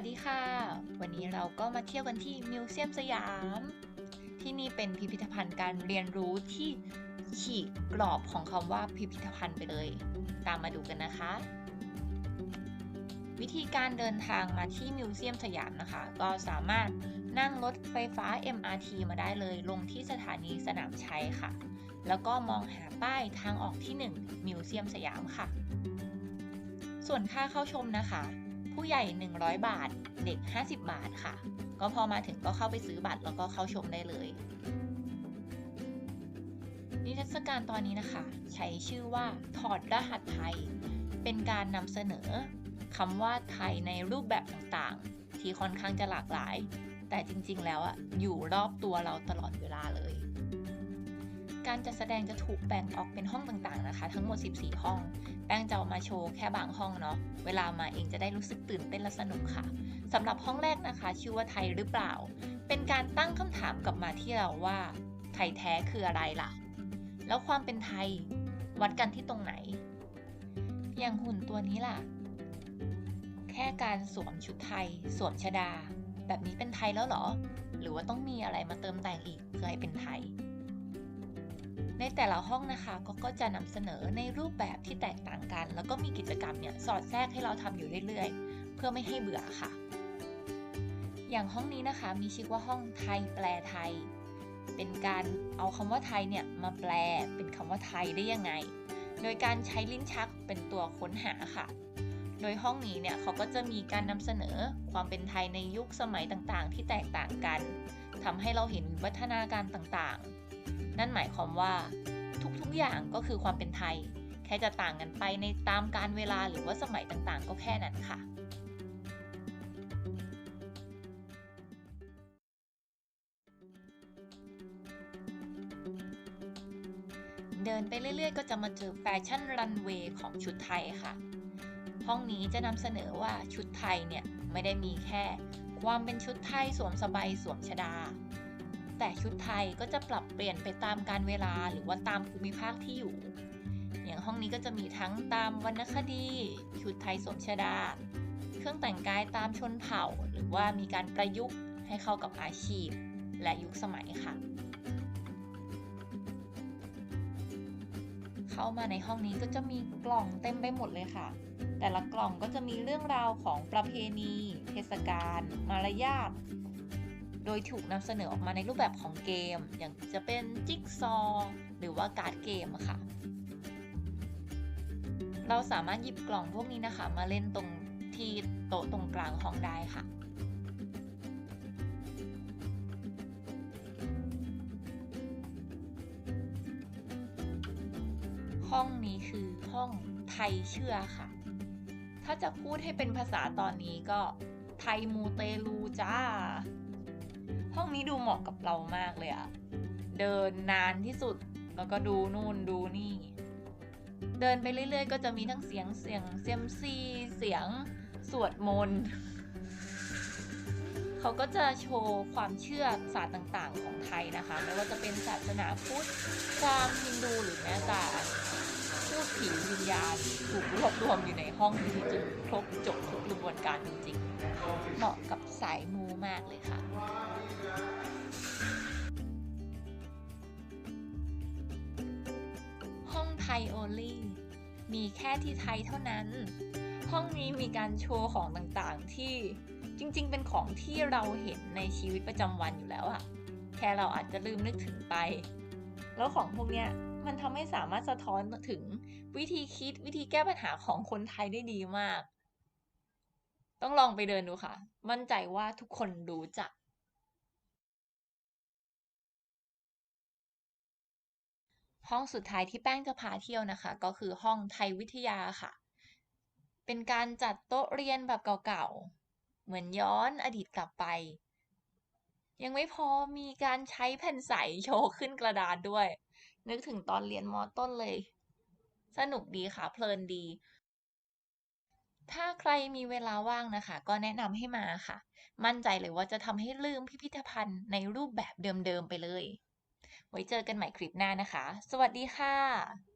สวัสดีค่ะ วันนี้เราก็มาเที่ยวกันที่มิวเซียมสยาม ที่นี่เป็นพิพิธภัณฑ์การเรียนรู้ที่ฉีกกรอบของคำว่าพิพิธภัณฑ์ไปเลย ตามมาดูกันนะคะ วิธีการเดินทางมาที่มิวเซียมสยามนะคะ ก็สามารถนั่งรถไฟฟ้า MRT มาได้เลย ลงที่สถานีสนามชัยค่ะ แล้วก็มองหาป้ายทางออกที่ 1 มิวเซียมสยามค่ะ ส่วนค่าเข้าชมนะคะ ผู้ใหญ่ 100 บาท เด็ก 50 บาทค่ะ ก็พอมาถึงก็เข้าไปซื้อบัตรแล้วก็เข้าชมได้เลย นิทรรศการตอนนี้นะคะ ใช้ชื่อว่าถอดรหัสไทย เป็นการนำเสนอคำว่าไทยในรูปแบบต่างๆ ที่ค่อนข้างจะหลากหลาย แต่จริงๆ แล้วอะอยู่รอบตัวเราตลอดเวลาเลย การจัดแสดงจะถูกแบ่งออกเป็นห้องต่างๆนะคะ ทั้งหมด 14 ห้อง แป้งจะเอามาโชว์แค่บางห้องเนาะ เวลามาเองจะได้รู้สึกตื่นเต้นและสนุกค่ะสำหรับห้องแรกนะคะ ชื่อว่าไทยหรือเปล่า เป็นการตั้งคำถามกลับมาที่เราว่า ไทยแท้คืออะไรล่ะ แล้วความเป็นไทย วัดกันที่ตรงไหน อย่างหุ่นตัวนี้ล่ะ แค่การสวมชุดไทย สวมชดา แบบนี้เป็นไทยแล้วหรอ หรือว่าต้องมีอะไรมาเติมแต่งอีกเพื่อให้เป็นไทย แต่ละห้องนะคะก็ก็จะนำเสนอในรูปแบบที่แตกต่างกัน แล้วก็มีกิจกรรมเนี่ยสอดแทรกให้เราทำอยู่เรื่อยๆ เพื่อไม่ให้เบื่อค่ะ อย่างห้องนี้นะคะมีชื่อว่าห้องไทยแปลไทย เป็นการเอาคำว่าไทยเนี่ยมาแปลเป็นคำว่าไทยได้ยังไง โดยการใช้ลิ้นชักเป็นตัวค้นหาค่ะ โดยห้องนี้เนี่ยเขาก็จะมีการนำเสนอความเป็นไทยในยุคสมัยต่างๆ ที่แตกต่างกันทำให้เราเห็นวิวัฒนาการต่างๆ นั่นหมายความว่า ทุกๆอย่างก็คือความเป็นไทย แค่จะต่างกันไปในตามการเวลาหรือว่าสมัยต่างๆ ก็แค่นั้นค่ะเดินไปเรื่อยๆ ก็จะมาเจอแฟชั่นรันเวย์ของชุดไทยค่ะ ห้องนี้จะนำเสนอว่าชุดไทยเนี่ย ไม่ได้มีแค่ ความเป็นชุดไทยสวมสบายสวมชดา แต่ชุดไทยก็จะปรับเปลี่ยนไปตามการเวลาหรือว่าตามภูมิภาคที่อยู่ อย่างห้องนี้ก็จะมีทั้งตามวรรณคดี ชุดไทยสมชดา เครื่องแต่งกายตามชนเผ่า หรือว่ามีการประยุกต์ให้เข้ากับอาชีพ และยุคสมัยค่ะ เข้ามาในห้องนี้ก็จะมีกล่องเต็มไปหมดเลยค่ะ แต่ละกล่องก็จะมีเรื่องราวของประเพณี เทศกาลมารยาท โดยถูกนำเสนอออกมาในรูปแบบของเกม อย่างจะเป็นจิ๊กซอว์หรือว่าการ์ดเกมค่ะ เราสามารถหยิบกล่องพวกนี้นะคะ มาเล่นตรงที่โต๊ะตรงกลางห้องได้ค่ะห้องนี้คือห้องไทยเชื่อค่ะ ถ้าจะพูดให้เป็นภาษาตอนนี้ก็ไทยมูเตลูจ้า ห้องนี้ดูเหมาะกับเรามากเลยอะเดินนานที่สุดแล้วก็ดูนู่นดูนี่ เดินไปเรื่อยๆ ก็จะมีทั้งเสียงเสียงเซียมซีเสียงสวดมนต์เขาก็จะโชว์ความเชื่อศาสตร์ต่าง ๆ ของไทยนะคะ ไม่ว่าจะเป็นศาสนาพุทธพราหมณ์ฮินดูหรือแม้แต่ ดผีวิญญาณถูกรวบรวมอยู่ในห้องนี้จนครบจบทุกกระบวนการจริงๆ เหมาะกับสายมูมากเลยค่ะห้องไทยโอลี่มีแค่ที่ไทยเท่านั้น ห้องนี้มีการโชว์ของต่างๆที่จริงๆ เป็นของที่เราเห็นในชีวิตประจำวันอยู่แล้วอะแค่เราอาจจะลืมนึกถึงไป แล้วของพวกเนี้ย มันทำให้สามารถสะท้อนถึงวิธีคิดวิธีแก้ปัญหาของคนไทยได้ดีมาก ต้องลองไปเดินดูค่ะ มั่นใจว่าทุกคนรู้จัก ห้องสุดท้ายที่แป้งจะพาเที่ยวนะคะ ก็คือห้องไทยวิทยาค่ะ เป็นการจัดโต๊ะเรียนแบบเก่าๆ เหมือนย้อนอดีตกลับไปยังไม่พอมีการใช้แผ่นใสโชว์ขึ้นกระดานด้วย นึกถึงตอนเรียนมอต้นเลย สนุกดีค่ะ เพลินดี ถ้าใครมีเวลาว่างนะคะ ก็แนะนำให้มาค่ะ มั่นใจเลยว่าจะทำให้ลืมพิพิธภัณฑ์ในรูปแบบเดิมๆไปเลย ไว้เจอกันใหม่คลิปหน้านะคะ สวัสดีค่ะ